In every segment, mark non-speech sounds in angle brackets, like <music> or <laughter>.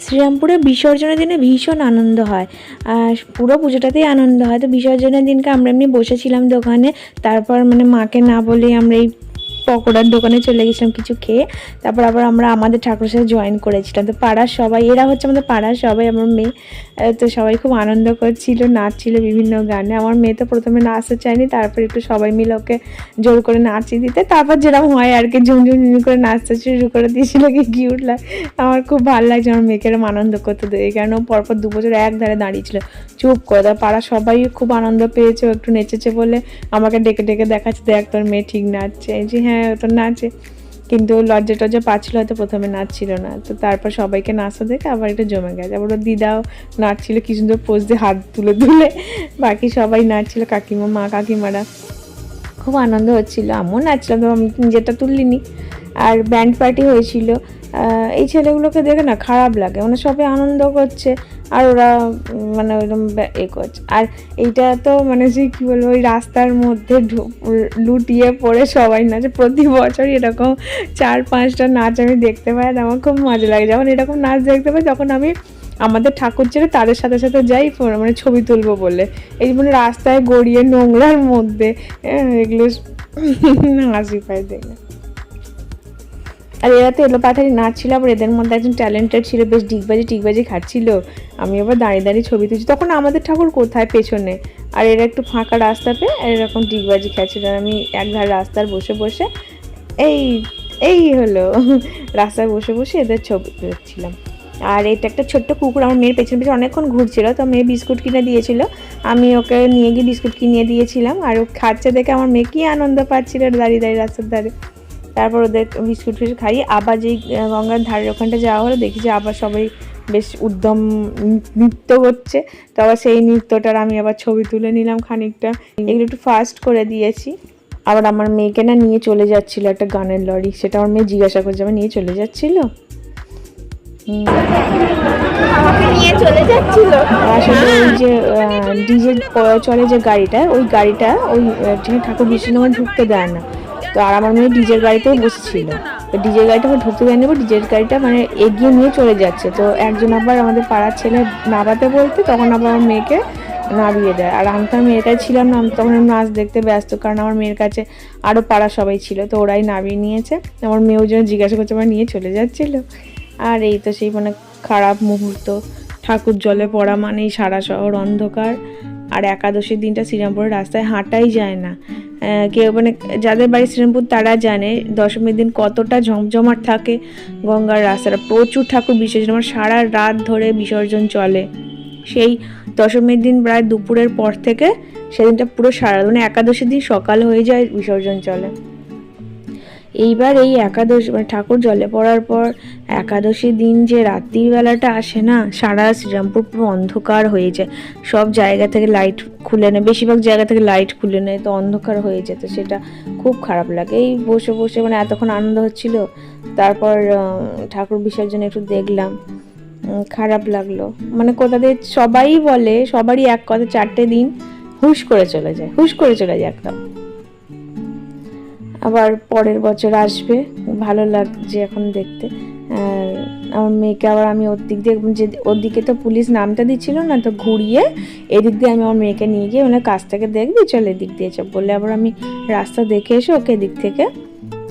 শ্রীরামপুরে বিসর্জনের দিনে ভীষণ আনন্দ হয়। আর পুরো পুজোটাতেই আনন্দ হয়। তো বিসর্জনের দিনকে আমরা এমনি বসেছিলাম দোকানে। তারপর মানে মাকে না বলেই আমরা এই পকোড়ার দোকানে চলে গেছিলাম কিছু খেয়ে। তারপর আবার আমরা আমাদের ঠাকুরের সাথে জয়েন করেছিলাম। তো পাড়ার সবাই, এরা হচ্ছে আমাদের পাড়ার সবাই, আমার মেয়ে। তো সবাই খুব আনন্দ করছিল, নাচছিল বিভিন্ন গানে। আমার মেয়ে তো প্রথমে নাচতে চায়নি, তারপর একটু সবাই মিলে ওকে জোর করে নাচিয়ে দিতে। তারপর যেরকম হয় আর কি ঝুমঝুম ঝুম করে নাচতে শুরু করে দিয়েছিল কি কিউট লাগে। আমার খুব ভালো লাগছে, আমার মেয়েকে এরকম আনন্দ করতে দেয়। ও পরপর দু বছর এক ধারে দাঁড়িয়েছিল। চুপ করে তার পাড়া সবাই খুব আনন্দ পেয়েছে একটু নেচেছে বলে আমাকে ডেকে ডেকে দেখাচ্ছে, দেখ তোর মেয়ে ঠিক নাচছে। যে হ্যাঁ ও ওটা নাচে। কিন্তু লজ্জা টজ্জা পাচ্ছিল হয়তো প্রথমে নাচছিল না। তো তারপর সবাইকে নাচতে দেখে আবার এটা জমে গেছে। আবার ওর দিদাও নাচছিল, কি সুন্দর পোজ দিয়ে হাত তুলে তুলে। বাকি সবাই নাচছিল, কাকিমা, মা, কাকিমারা। খুব আনন্দ হচ্ছিল। আমিও নাচলাম তো আমি নিজেরটা তুললিনি আর ব্যান্ড পার্টি হয়েছিল। এই ছেলেগুলোকে দেখে না খারাপ লাগে। মানে সবাই আনন্দ করছে। আর ওরা মানে ওইরকম এ করছে। আর এইটা তো মানে যে কী বলব, ওই রাস্তার মধ্যে লুটিয়ে পড়ে সবাই নাচে। প্রতি বছর এরকম চার পাঁচটা নাচ আমি দেখতে পাই। আর আমার খুব মজা লাগে। যখন এরকম নাচ দেখতে পাই, তখন আমি আমাদের ঠাকুর ছেড়ে তাদের সাথে সাথে যাই মানে ছবি তুলবো বলে। এই মানে রাস্তায় গড়িয়ে নোংরার মধ্যে হ্যাঁ, এগুলো <laughs> হাসি পায় দেখে আর এরা তো এলো পাথারি নাচছিল আবার এদের মধ্যে একজন ট্যালেন্টেড ছিল বেশ ডিগবাজি টিকবাজি খাচ্ছিল। আমি আবার দাঁড়িয়ে দাঁড়িয়ে ছবি তুলছি। তখন আমাদের ঠাকুর কোথায়? পেছনে। আর এরা একটু ফাঁকা রাস্তা পেয়ে এরকম ডিগবাজি খাচ্ছিল আর আমি এক ধার রাস্তার বসে বসে এই এই হলো <laughs> রাস্তায় বসে বসে এদের ছবি তুলছিলাম। আর এটা একটা ছোট্ট কুকুর, আমার মেয়ের পেছনে পেছনে অনেকক্ষণ ঘুরছিল, তো মেয়ে বিস্কুট কিনে দিয়েছিল। আমি ওকে নিয়ে গিয়ে বিস্কুট কিনে দিয়েছিলাম, আর ও খাচ্ছে দেখে আমার মেয়ে কি আনন্দ পাচ্ছিল দাঁড়িয়ে দাঁড়িয়ে রাস্তার ধারে। তারপর ওদের বিস্কুট ফিস্কুট খাইয়ে আবার যেই গঙ্গার ধারের ওখানটা যাওয়া হলো, দেখি যে আবার সবাই বেশ উদ্যম নৃত্য করছে। তো আবার সেই নৃত্যটার আমি আবার ছবি তুলে নিলাম খানিকটা। এগুলো একটু ফাস্ট করে দিয়েছি। আবার আমার মেয়েকে না নিয়ে চলে যাচ্ছিল একটা গানের লরি, সেটা আমার মেয়ে জিজ্ঞাসা করছে আমার নিয়ে চলে যাচ্ছিল? আসলে ওই যে ডিজে চলে যে গাড়িটা ওই গাড়িটা ওই ঠাকুর বিষ্ণু ঢুকতে দেয় না। তো আর আমার মেয়ে ডিজের গাড়িতেই বসেছিল। তো ডিজের গাড়িটা আমার ঢুকতে দেয়নি বা ডিজের গাড়িটা মানে এগিয়ে নিয়ে চলে যাচ্ছে। তো একজন আবার আমাদের পাড়ার ছেলে নাবাতে বলতে তখন আবার আমার মেয়েকে নামিয়ে দেয়। আর আমি তো মেয়ের কাছে ছিলাম না আমি তখন আমি নাচ দেখতে ব্যস্ত কারণ আমার মেয়ের কাছে আরও পাড়া সবাই ছিল তো ওরাই নামিয়ে নিয়েছে। আমার মেয়েও যেন জিজ্ঞাসা করছে আমার নিয়ে চলে যাচ্ছিল? আর এই তো সেই মানে খারাপ মুহূর্ত। ঠাকুর জলে পড়া মানেই সারা শহর অন্ধকার। আর একাদশীর দিনটা শ্রীরামপুরের রাস্তায় হাঁটাই যায় না। কেউ মানে যাদের বাড়ি শ্রীরামপুর তারা জানে দশমীর দিন কতটা জমজমাট থাকে। গঙ্গার রাস্তাটা প্রচুর ঠাকুর বিসর্জন, আমার সারা রাত ধরে বিসর্জন চলে। সেই দশমীর দিন প্রায় দুপুরের পর থেকে সেদিনটা পুরো সারা মানে একাদশীর দিন সকাল হয়ে যায় বিসর্জন চলে। এইবার এই একাদশ মানে ঠাকুর জলে পড়ার পর একাদশী দিন যে রাত্রির বেলাটা আসে না, সারা শ্রীরামপুর পুরো অন্ধকার হয়ে যায়। সব জায়গা থেকে লাইট খুলে নেয়। বেশিরভাগ জায়গা থেকে লাইট খুলে নেয়, তো অন্ধকার হয়ে যেত সেটা খুব খারাপ লাগে। এই বসে বসে মানে এতক্ষণ আনন্দ হচ্ছিল। তারপর ঠাকুর বিসর্জন একটু দেখলাম। খারাপ লাগল। মানে কোথা দিয়ে সবাই বলে, সবারই এক কথা, চারটে দিন হুশ করে চলে যায়। হুশ করে চলে যায় একদম। আবার পরের বছর আসবে। ভালো লাগছে এখন দেখতে। আমার মেয়েকে আবার আমি ওর দিক দিয়ে যে ওর দিকে তো পুলিশ নামটা দিচ্ছিল না, তো ঘুরিয়ে এদিক দিয়ে আমি আমার মেয়েকে নিয়ে গিয়ে মানে কাছ থেকে দেখবি, চল এদিক দিয়ে চল। বললে আবার আমি রাস্তা দেখে এসে ওকে এদিক থেকে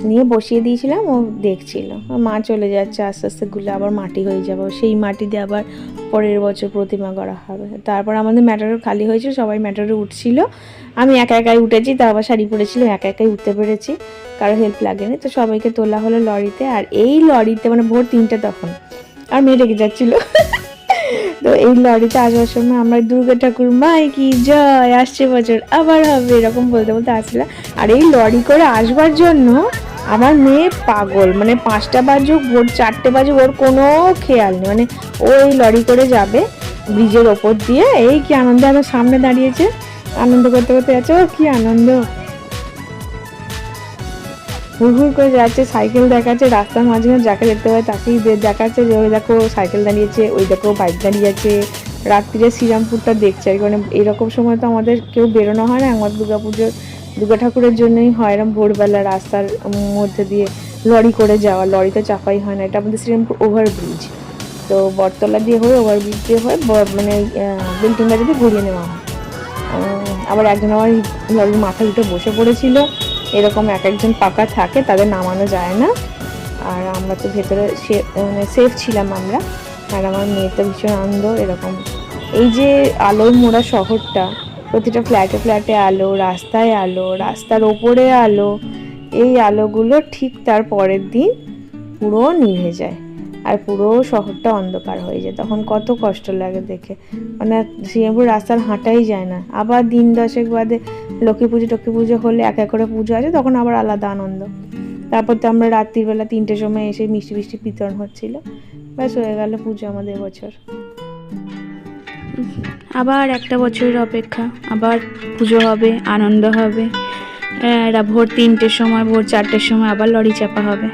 নিয়ে বসিয়ে দিয়েছিলাম, ও দেখছিল। মা চলে যাচ্ছে, আস্তে আস্তে গুলে আবার মাটি হয়ে যাবে। সেই মাটি দিয়ে আবার পরের বছর প্রতিমা করা হবে। তারপর আমাদের ম্যাটারও খালি হয়েছে সবাই ম্যাটারে উঠছিল। আমি একা একাই উঠেছি, তা আবার শাড়ি পরেছিলাম একা একাই উঠতে পেরেছি। কারও হেল্প লাগেনি, তো সবাইকে তোলা হলো লরিতে। আর এই লরিতে মানে ভোর তিনটে তখন, আর মেয়ে রেগে যাচ্ছিল। তো এই লরিতে আসবার সময় আমরা দুর্গা ঠাকুর, মাই কি জয়, আসছে বছর, আবার হবে, এরকম বলতে বলতে আসছিলাম। আর এই লরি করে আসবার জন্য আমার মেয়ে পাগল মানে পাঁচটা বাজুক, ভোর চারটে বাজুক, ওর কোনো খেয়াল নেই। মানে ও এই লরি করে যাবে ব্রিজের ওপর দিয়ে। এই কি আনন্দ আমার সামনে দাঁড়িয়েছে, আনন্দ করতে করতে যাচ্ছে ও কি আনন্দ? হুড় করে যাচ্ছে, সাইকেল দেখাচ্ছে, রাস্তার মাঝখানে যাকে দেখতে পায় তাকেই দেখাচ্ছে যে, ওই দেখো, সাইকেল দাঁড়িয়েছে, ওই দেখো, বাইক দাঁড়িয়ে আছে। রাত্রিরে শ্রীরামপুরটা দেখছে আর কি। মানে এরকম সময় তো আমাদের কেউ বেরোনো হয় না আমার দুর্গা পুজোর দুর্গা ঠাকুরের জন্যই হয় এরকম ভোরবেলা রাস্তার মধ্যে দিয়ে লরি করে যাওয়া। লরিতে চাপাই হয় না, এটা আমাদের শ্রীরামপুর ওভারব্রিজ তো বটতলা দিয়ে হয়ে ওভারব্রিজ দিয়ে হয়ে মানে বিল্ডিং বাড়িতে ঘুরিয়ে নেওয়া হয়। আবার একজন আমার লরির মাথায় উঠে বসে পড়েছিল। এরকম এক একজন পাকা থাকে, তাদের নামানো যায় না। আর আমরা তো ভেতরে মানে সেফ ছিলাম আমরা। আর আমার মেয়ে তো ভীষণ আনন্দ, এরকম। এই যে আলোয় মোড়া শহরটা প্রতিটা ফ্ল্যাটে ফ্ল্যাটে আলো, রাস্তায় আলো, রাস্তার ওপরে আলো, এই আলোগুলো ঠিক তার পরের দিন পুরো নিভে যায় আর পুরো শহরটা অন্ধকার হয়ে যায়। তখন কত কষ্ট লাগে দেখে। মানে শ্রীরামপুর রাস্তার হাঁটাই যায় না। আবার দিন দশেক বাদে লক্ষ্মী পুজো, টক্ষ্মী পুজো হলে এক এক করে পুজো আছে তখন আবার আলাদা আনন্দ। তারপর তো আমরা রাত্রিবেলা তিনটের সময় এসে মিষ্টি মিষ্টি বিতরণ হচ্ছিল। ব্যাস হয়ে গেল পুজো আমাদের বছর। আবার একটা বছরের অপেক্ষা। আবার পুজো হবে, আনন্দ হবে। ভোর তিনটের সময়, ভোর চারটের সময় আবার লরি চাপা হবে।